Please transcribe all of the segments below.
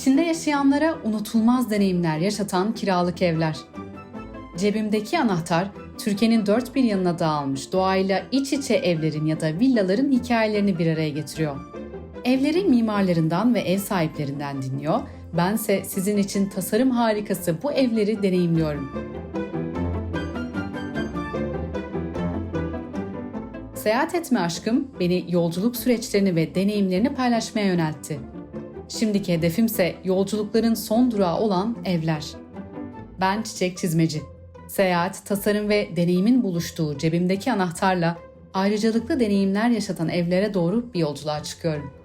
İçinde yaşayanlara unutulmaz deneyimler yaşatan kiralık evler. Cebimdeki anahtar, Türkiye'nin dört bir yanına dağılmış doğayla iç içe evlerin ya da villaların hikayelerini bir araya getiriyor. Evleri mimarlarından ve ev sahiplerinden dinliyor, bense sizin için tasarım harikası bu evleri deneyimliyorum. Seyahat etme aşkım beni yolculuk süreçlerini ve deneyimlerini paylaşmaya yöneltti. Şimdiki hedefimse yolculukların son durağı olan evler. Ben Çiçek Çizmeci. Seyahat, tasarım ve deneyimin buluştuğu cebimdeki anahtarla ayrıcalıklı deneyimler yaşatan evlere doğru bir yolculuğa çıkıyorum.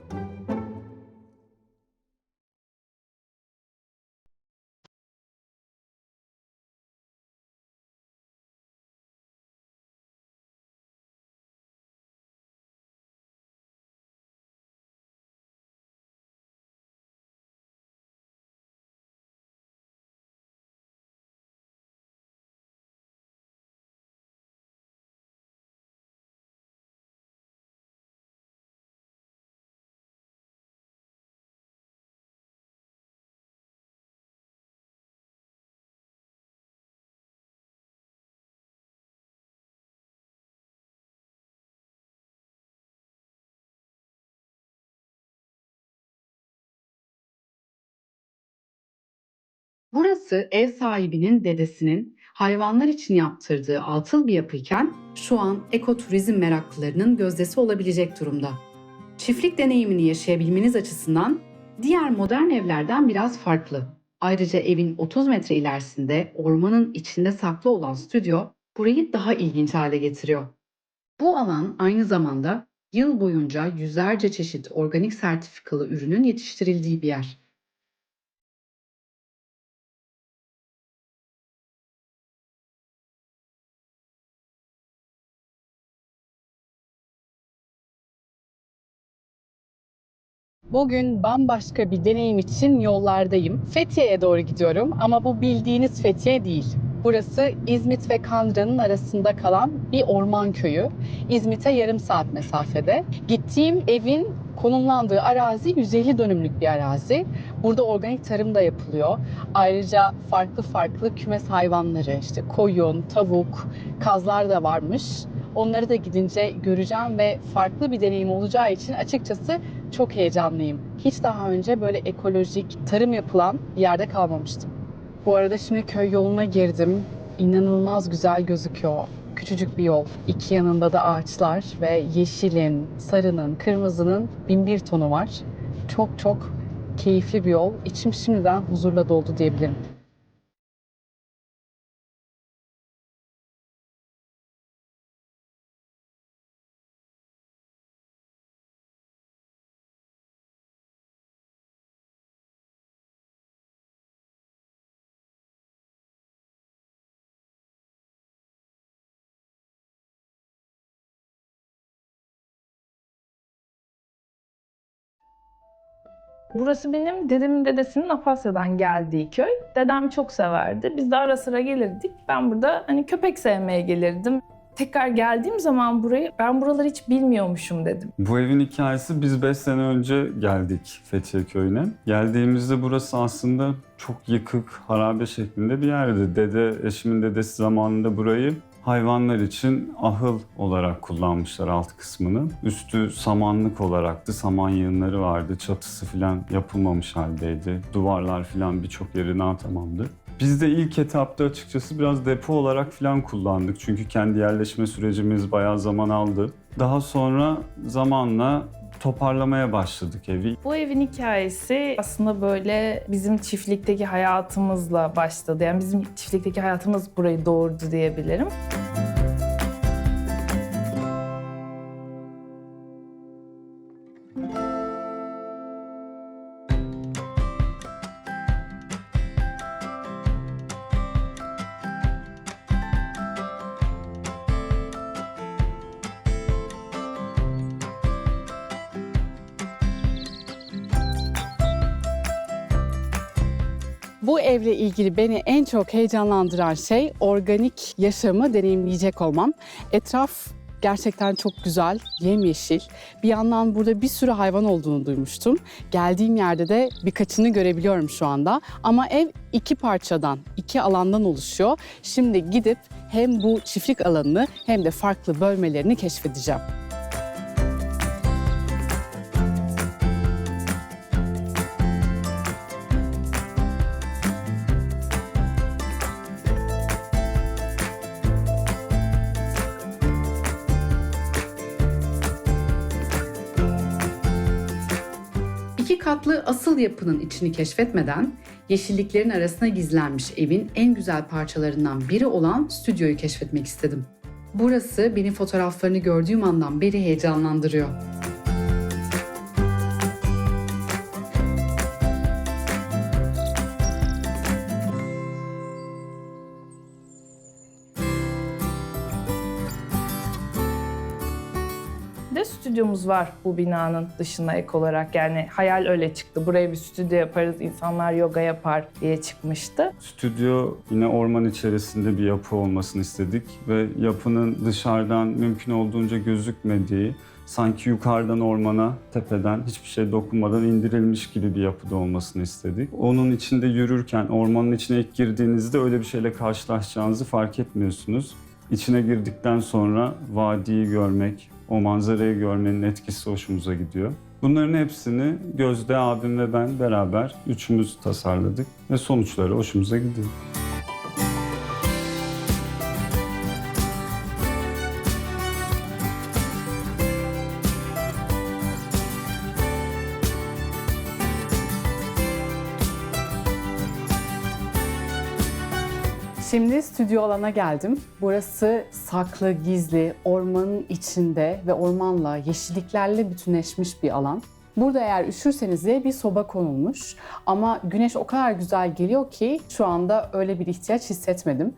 Burası ev sahibinin dedesinin hayvanlar için yaptırdığı altıl bir yapıyken şu an ekoturizm meraklılarının gözdesi olabilecek durumda. Çiftlik deneyimini yaşayabilmeniz açısından diğer modern evlerden biraz farklı. Ayrıca evin 30 metre ilerisinde ormanın içinde saklı olan stüdyo burayı daha ilginç hale getiriyor. Bu alan aynı zamanda yıl boyunca yüzlerce çeşit organik sertifikalı ürünün yetiştirildiği bir yer. Bugün bambaşka bir deneyim için yollardayım. Fethiye'ye doğru gidiyorum ama bu bildiğiniz Fethiye değil. Burası İzmit ve Kandıra'nın arasında kalan bir orman köyü. İzmit'e yarım saat mesafede. Gittiğim evin konumlandığı arazi 150 dönümlük bir arazi. Burada organik tarım da yapılıyor. Ayrıca farklı farklı kümes hayvanları işte koyun, tavuk, kazlar da varmış. Onları da gidince göreceğim ve farklı bir deneyim olacağı için açıkçası çok heyecanlıyım. Hiç daha önce böyle ekolojik tarım yapılan bir yerde kalmamıştım. Bu arada şimdi köy yoluna girdim. İnanılmaz güzel gözüküyor. Küçücük bir yol. İki yanında da ağaçlar ve yeşilin, sarının, kırmızının bin bir tonu var. Çok çok keyifli bir yol. İçim şimdiden huzurla doldu diyebilirim. Burası benim dedemin dedesinin Afasya'dan geldiği köy. Dedem çok severdi. Biz de ara sıra gelirdik. Ben burada hani köpek sevmeye gelirdim. Tekrar geldiğim zaman burayı ben buraları hiç bilmiyormuşum dedim. Bu evin hikayesi biz 5 sene önce geldik Fethiye Köyü'ne. Geldiğimizde burası aslında çok yıkık, harabe şeklinde bir yerdi. Dede, eşimin dedesi zamanında burayı hayvanlar için ahıl olarak kullanmışlar alt kısmını. Üstü samanlık olaraktı. Saman yığınları vardı. Çatısı falan yapılmamış haldeydi. Duvarlar falan birçok yeri tamamdı. Biz de ilk etapta açıkçası biraz depo olarak falan kullandık. Çünkü kendi yerleşme sürecimiz bayağı zaman aldı. Daha sonra zamanla toparlamaya başladık evi. Bu evin hikayesi aslında böyle bizim çiftlikteki hayatımızla başladı. Yani bizim çiftlikteki hayatımız burayı doğurdu diyebilirim. Bu evle ilgili beni en çok heyecanlandıran şey organik yaşamı deneyimleyecek olmam. Etraf gerçekten çok güzel, yemyeşil. Bir yandan burada bir sürü hayvan olduğunu duymuştum. Geldiğim yerde de birkaçını görebiliyorum şu anda. Ama ev iki parçadan, iki alandan oluşuyor. Şimdi gidip hem bu çiftlik alanını hem de farklı bölmelerini keşfedeceğim. Katlı asıl yapının içini keşfetmeden yeşilliklerin arasına gizlenmiş evin en güzel parçalarından biri olan stüdyoyu keşfetmek istedim. Burası beni fotoğraflarını gördüğüm andan beri heyecanlandırıyor. Stüdyomuz var bu binanın dışına ek olarak. Yani hayal öyle çıktı. Buraya bir stüdyo yaparız, insanlar yoga yapar diye çıkmıştı. Stüdyo yine orman içerisinde bir yapı olmasını istedik ve yapının dışarıdan mümkün olduğunca gözükmediği, sanki yukarıdan ormana, tepeden hiçbir şey dokunmadan indirilmiş gibi bir yapıda olmasını istedik. Onun içinde yürürken, ormanın içine ilk girdiğinizde öyle bir şeyle karşılaşacağınızı fark etmiyorsunuz. İçine girdikten sonra vadiyi görmek, o manzarayı görmenin etkisi hoşumuza gidiyor. Bunların hepsini Gözde abim ve ben beraber üçümüz tasarladık ve sonuçları hoşumuza gidiyor. Şimdi stüdyo alana geldim. Burası saklı, gizli, ormanın içinde ve ormanla, yeşilliklerle bütünleşmiş bir alan. Burada eğer üşürseniz diye bir soba konulmuş. Ama güneş o kadar güzel geliyor ki şu anda öyle bir ihtiyaç hissetmedim.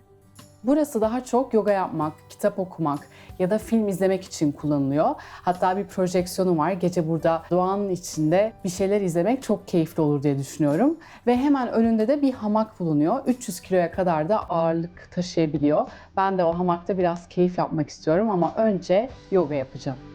Burası daha çok yoga yapmak, kitap okumak ya da film izlemek için kullanılıyor. Hatta bir projeksiyonu var. Gece burada doğanın içinde bir şeyler izlemek çok keyifli olur diye düşünüyorum. Ve hemen önünde de bir hamak bulunuyor. 300 kiloya kadar da ağırlık taşıyabiliyor. Ben de o hamakta biraz keyif yapmak istiyorum ama önce yoga yapacağım.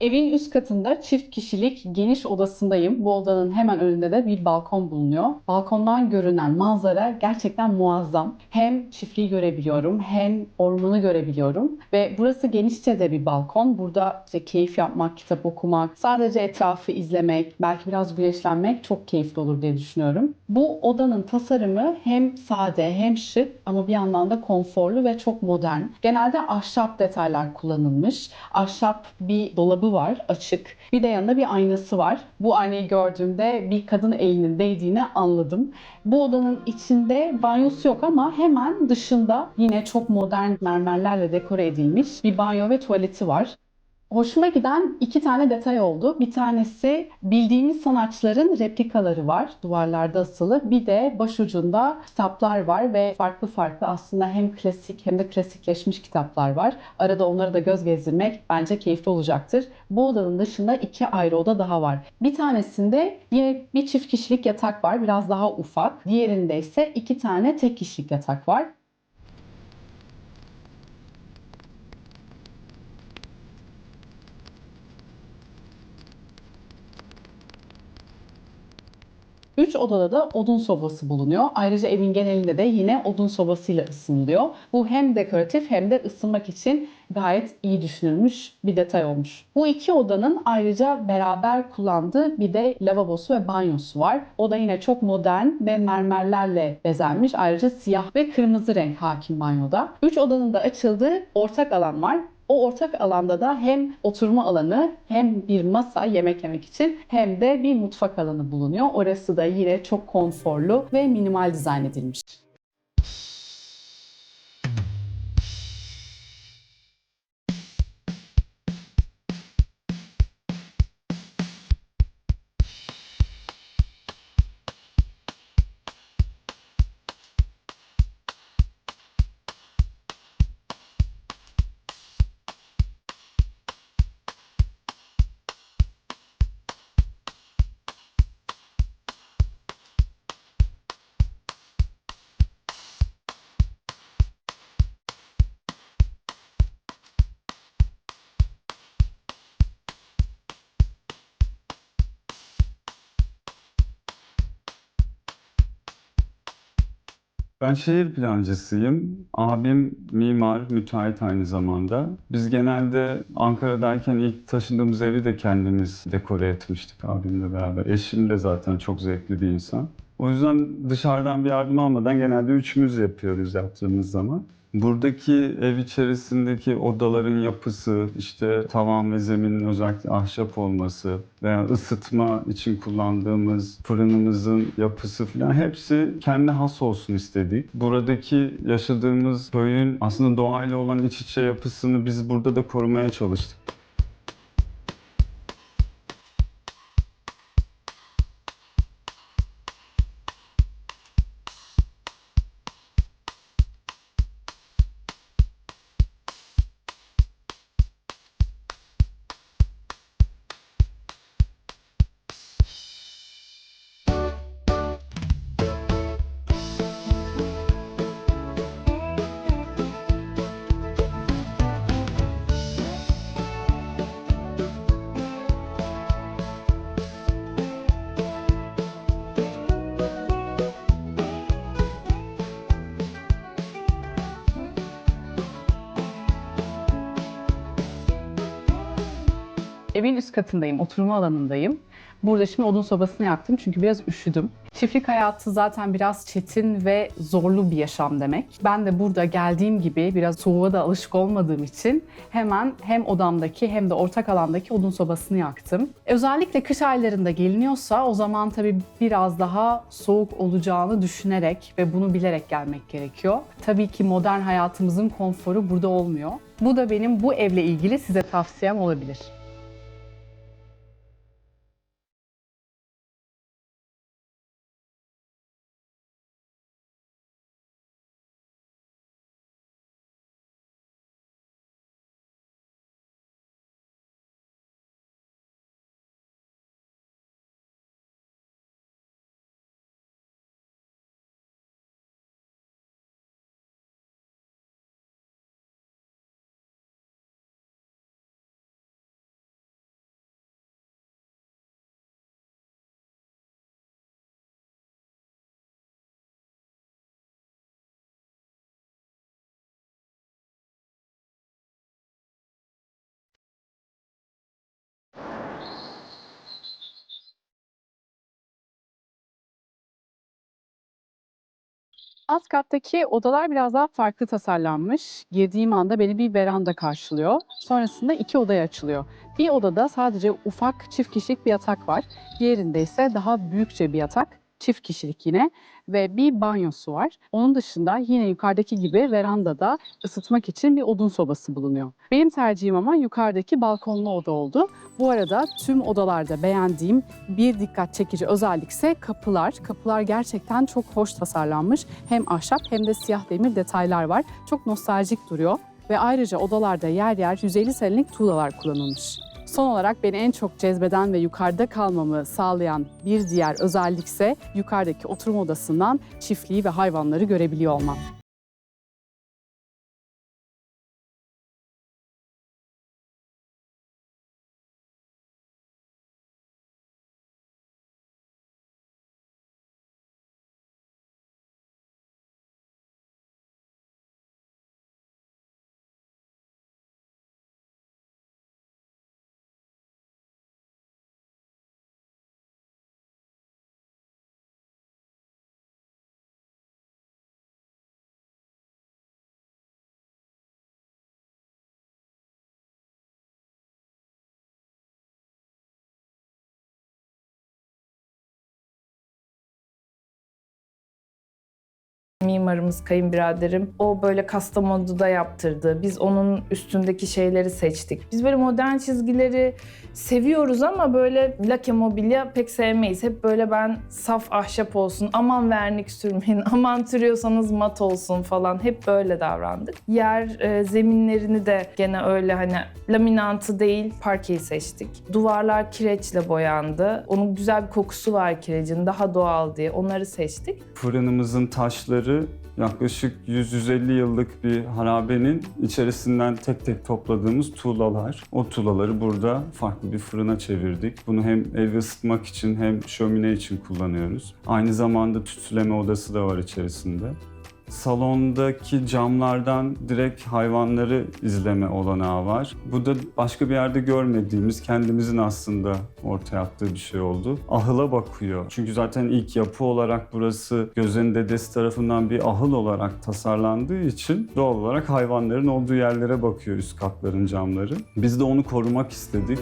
Evin üst katında çift kişilik geniş odasındayım. Bu odanın hemen önünde de bir balkon bulunuyor. Balkondan görünen manzara gerçekten muazzam. Hem çiftliği görebiliyorum hem ormanı görebiliyorum. Ve burası genişçe de bir balkon. Burada işte keyif yapmak, kitap okumak, sadece etrafı izlemek, belki biraz güneşlenmek çok keyifli olur diye düşünüyorum. Bu odanın tasarımı hem sade hem şık ama bir yandan da konforlu ve çok modern. Genelde ahşap detaylar kullanılmış. Ahşap bir dolabı var açık. Bir de yanında bir aynası var. Bu aynayı gördüğümde bir kadın elinin değdiğini anladım. Bu odanın içinde banyosu yok ama hemen dışında yine çok modern mermerlerle dekore edilmiş bir banyo ve tuvaleti var. Hoşuma giden iki tane detay oldu. Bir tanesi bildiğimiz sanatçıların replikaları var duvarlarda asılı. Bir de başucunda kitaplar var ve farklı farklı aslında hem klasik hem de klasikleşmiş kitaplar var. Arada onları da göz gezdirmek bence keyifli olacaktır. Bu odanın dışında iki ayrı oda daha var. Bir tanesinde yine bir çift kişilik yatak var biraz daha ufak. Diğerinde ise iki tane tek kişilik yatak var. Üç odada da odun sobası bulunuyor. Ayrıca evin genelinde de yine odun sobasıyla ısınılıyor. Bu hem dekoratif hem de ısınmak için gayet iyi düşünülmüş bir detay olmuş. Bu iki odanın ayrıca beraber kullandığı bir de lavabosu ve banyosu var. O da yine çok modern ve mermerlerle bezenmiş. Ayrıca siyah ve kırmızı renk hakim banyoda. Üç odanın da açıldığı ortak alan var. O ortak alanda da hem oturma alanı hem bir masa yemek yemek için hem de bir mutfak alanı bulunuyor. Orası da yine çok konforlu ve minimal dizayn edilmiş. Ben şehir plancısıyım. Abim mimar, müteahhit aynı zamanda. Biz genelde Ankara'dayken ilk taşındığımız evi de kendimiz dekore etmiştik abimle beraber. Eşim de zaten çok zevkli bir insan. O yüzden dışarıdan bir yardım almadan genelde üçümüz yapıyoruz yaptığımız zaman. Buradaki ev içerisindeki odaların yapısı, işte tavan ve zeminin özellikle ahşap olması veya ısıtma için kullandığımız fırınımızın yapısı falan hepsi kendi has olsun istedik. Buradaki yaşadığımız köyün aslında doğayla olan iç içe yapısını biz burada da korumaya çalıştık. Evin üst katındayım, oturma alanındayım. Burada şimdi odun sobasını yaktım çünkü biraz üşüdüm. Çiftlik hayatı zaten biraz çetin ve zorlu bir yaşam demek. Ben de burada geldiğim gibi biraz soğuğa da alışık olmadığım için hemen hem odamdaki hem de ortak alandaki odun sobasını yaktım. Özellikle kış aylarında geliniyorsa o zaman tabii biraz daha soğuk olacağını düşünerek ve bunu bilerek gelmek gerekiyor. Tabii ki modern hayatımızın konforu burada olmuyor. Bu da benim bu evle ilgili size tavsiyem olabilir. Alt kattaki odalar biraz daha farklı tasarlanmış. Girdiğim anda beni bir veranda karşılıyor. Sonrasında iki odaya açılıyor. Bir odada sadece ufak çift kişilik bir yatak var. Diğerinde ise daha büyükçe bir yatak. Çift kişilik yine ve bir banyosu var. Onun dışında yine yukarıdaki gibi verandada ısıtmak için bir odun sobası bulunuyor. Benim tercihim ama yukarıdaki balkonlu oda oldu. Bu arada tüm odalarda beğendiğim bir dikkat çekici özellikse kapılar. Kapılar gerçekten çok hoş tasarlanmış. Hem ahşap hem de siyah demir detaylar var. Çok nostaljik duruyor ve ayrıca odalarda yer yer 150 senelik tuğlalar kullanılmış. Son olarak beni en çok cezbeden ve yukarıda kalmamı sağlayan bir diğer özellikse yukarıdaki oturma odasından çiftliği ve hayvanları görebiliyor olmam. Mimarımız, kayınbiraderim o böyle Kastamonu'da yaptırdı. Biz onun üstündeki şeyleri seçtik. Biz böyle modern çizgileri seviyoruz ama böyle lake mobilya pek sevmeyiz. Hep böyle ben saf ahşap olsun, aman vernik sürmeyin, aman türüyorsanız mat olsun falan. Hep böyle davrandık. Yer e, zeminlerini de gene öyle hani laminantı değil parkeyi seçtik. Duvarlar kireçle boyandı. Onun güzel bir kokusu var kirecin daha doğal diye onları seçtik. Fırınımızın taşları yaklaşık 100-150 yıllık bir harabenin içerisinden tek tek topladığımız tuğlalar. O tuğlaları burada farklı bir fırına çevirdik. Bunu hem evi ısıtmak için hem şömine için kullanıyoruz. Aynı zamanda tütsüleme odası da var içerisinde. Salondaki camlardan direkt hayvanları izleme olanağı var. Bu da başka bir yerde görmediğimiz, kendimizin aslında ortaya attığı bir şey oldu. Ahıla bakıyor. Çünkü zaten ilk yapı olarak burası Gözen'in dedesi tarafından bir ahıl olarak tasarlandığı için doğal olarak hayvanların olduğu yerlere bakıyor üst katların camları. Biz de onu korumak istedik.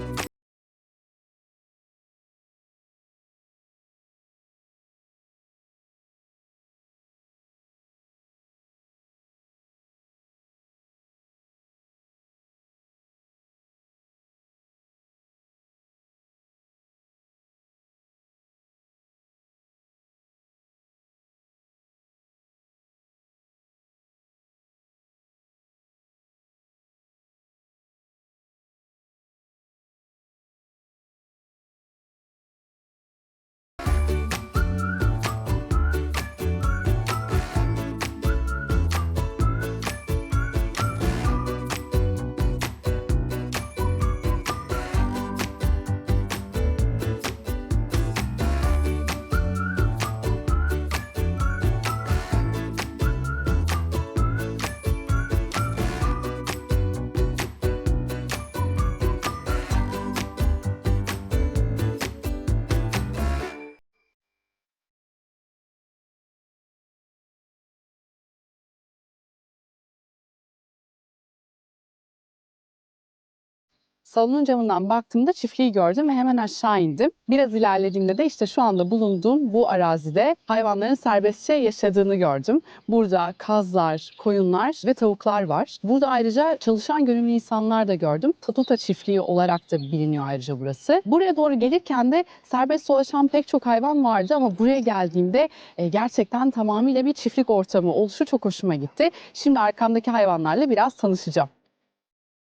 Salonun camından baktığımda çiftliği gördüm ve hemen aşağı indim. Biraz ilerlediğimde de işte şu anda bulunduğum bu arazide hayvanların serbestçe yaşadığını gördüm. Burada kazlar, koyunlar ve tavuklar var. Burada ayrıca çalışan gönüllü insanlar da gördüm. Tatuta çiftliği olarak da biliniyor ayrıca burası. Buraya doğru gelirken de serbest dolaşan pek çok hayvan vardı ama buraya geldiğimde e, gerçekten tamamıyla bir çiftlik ortamı oluşu çok hoşuma gitti. Şimdi arkamdaki hayvanlarla biraz tanışacağım.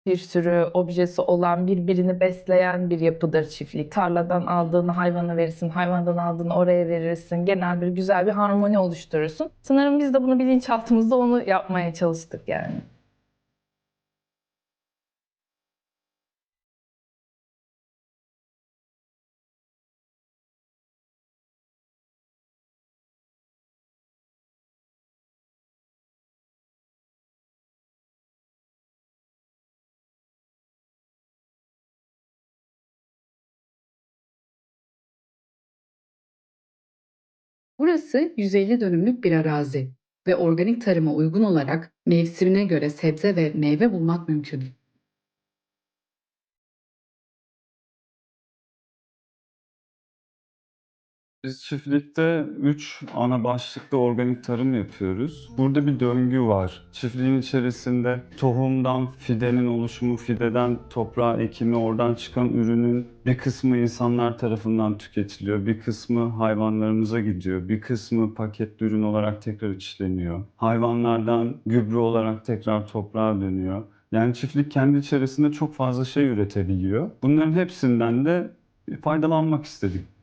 Bir sürü objesi olan, birbirini besleyen bir yapıdır çiftlik. Tarladan aldığını hayvana verirsin, hayvandan aldığını oraya verirsin. Genel bir güzel bir harmoni oluşturursun. Sanırım biz de bunu bilinçaltımızda onu yapmaya çalıştık yani. Burası 150 dönümlük bir arazi ve organik tarıma uygun olarak mevsimine göre sebze ve meyve bulmak mümkün. Biz çiftlikte 3 ana başlıkta organik tarım yapıyoruz. Burada bir döngü var. Çiftliğin içerisinde tohumdan fidenin oluşumu, fideden toprağa ekimi, oradan çıkan ürünün bir kısmı insanlar tarafından tüketiliyor, bir kısmı hayvanlarımıza gidiyor, bir kısmı paketli ürün olarak tekrar işleniyor. Hayvanlardan gübre olarak tekrar toprağa dönüyor. Yani çiftlik kendi içerisinde çok fazla şey üretebiliyor. Bunların hepsinden de faydalanmak istedik.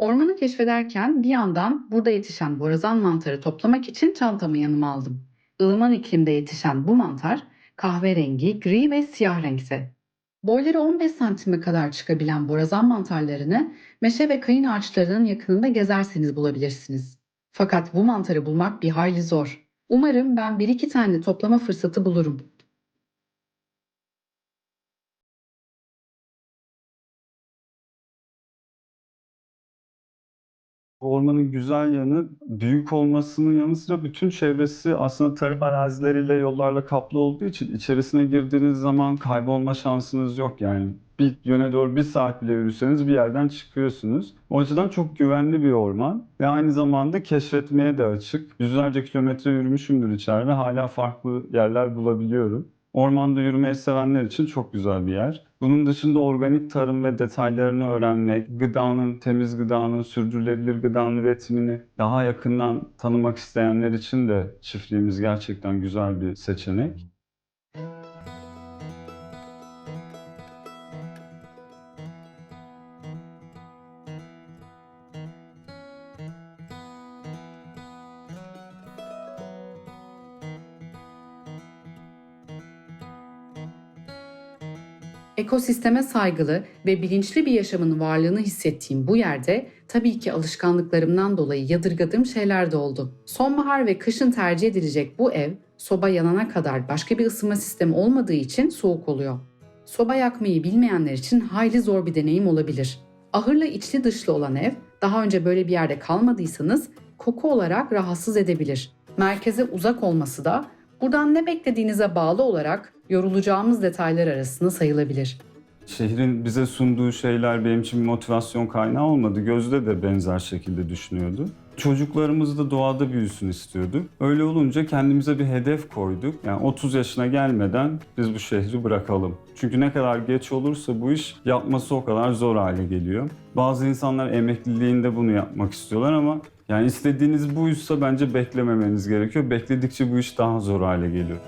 Ormanı keşfederken bir yandan burada yetişen borazan mantarı toplamak için çantamı yanıma aldım. Ilıman iklimde yetişen bu mantar kahverengi, gri ve siyah renkte. Boyları 15 santime kadar çıkabilen borazan mantarlarını meşe ve kayın ağaçlarının yakınında gezerseniz bulabilirsiniz. Fakat bu mantarı bulmak bir hayli zor. Umarım ben bir iki tane toplama fırsatı bulurum. Ormanın güzel yanı büyük olmasının yanı sıra bütün çevresi aslında tarım arazileriyle yollarla kaplı olduğu için içerisine girdiğiniz zaman kaybolma şansınız yok yani. Bir yöne doğru bir saat bile yürüseniz bir yerden çıkıyorsunuz. O açıdan çok güvenli bir orman ve aynı zamanda keşfetmeye de açık. Yüzlerce kilometre yürümüşümdür içeride hala farklı yerler bulabiliyorum. Ormanda yürümeyi sevenler için çok güzel bir yer. Bunun dışında organik tarım ve detaylarını öğrenmek, gıdanın, temiz gıdanın, sürdürülebilir gıdanın üretimini daha yakından tanımak isteyenler için de çiftliğimiz gerçekten güzel bir seçenek. Ekosisteme saygılı ve bilinçli bir yaşamın varlığını hissettiğim bu yerde tabii ki alışkanlıklarımdan dolayı yadırgadığım şeyler de oldu. Sonbahar ve kışın tercih edilecek bu ev soba yanana kadar başka bir ısınma sistemi olmadığı için soğuk oluyor. Soba yakmayı bilmeyenler için hayli zor bir deneyim olabilir. Ahırla içli dışlı olan ev, daha önce böyle bir yerde kalmadıysanız koku olarak rahatsız edebilir. Merkeze uzak olması da buradan ne beklediğinize bağlı olarak yorulacağımız detaylar arasında sayılabilir. Şehrin bize sunduğu şeyler benim için bir motivasyon kaynağı olmadı. Gözde de benzer şekilde düşünüyordu. Çocuklarımız da doğada büyüsün istiyorduk. Öyle olunca kendimize bir hedef koyduk. Yani 30 yaşına gelmeden biz bu şehri bırakalım. Çünkü ne kadar geç olursa bu iş yapması o kadar zor hale geliyor. Bazı insanlar emekliliğinde bunu yapmak istiyorlar ama yani istediğiniz buysa bence beklememeniz gerekiyor. Bekledikçe bu iş daha zor hale geliyor.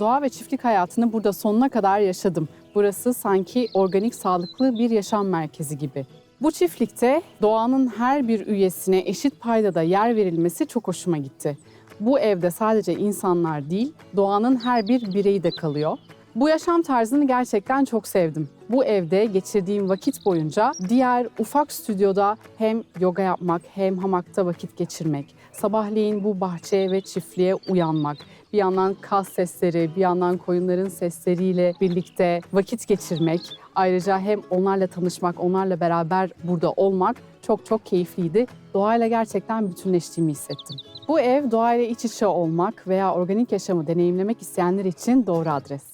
Doğa ve çiftlik hayatını burada sonuna kadar yaşadım. Burası sanki organik sağlıklı bir yaşam merkezi gibi. Bu çiftlikte doğanın her bir üyesine eşit paydada yer verilmesi çok hoşuma gitti. Bu evde sadece insanlar değil, doğanın her bir bireyi de kalıyor. Bu yaşam tarzını gerçekten çok sevdim. Bu evde geçirdiğim vakit boyunca diğer ufak stüdyoda hem yoga yapmak hem hamakta vakit geçirmek, sabahleyin bu bahçeye ve çiftliğe uyanmak, bir yandan kaz sesleri, bir yandan koyunların sesleriyle birlikte vakit geçirmek, ayrıca hem onlarla tanışmak, onlarla beraber burada olmak çok çok keyifliydi. Doğayla gerçekten bütünleştiğimi hissettim. Bu ev doğayla iç içe olmak veya organik yaşamı deneyimlemek isteyenler için doğru adres.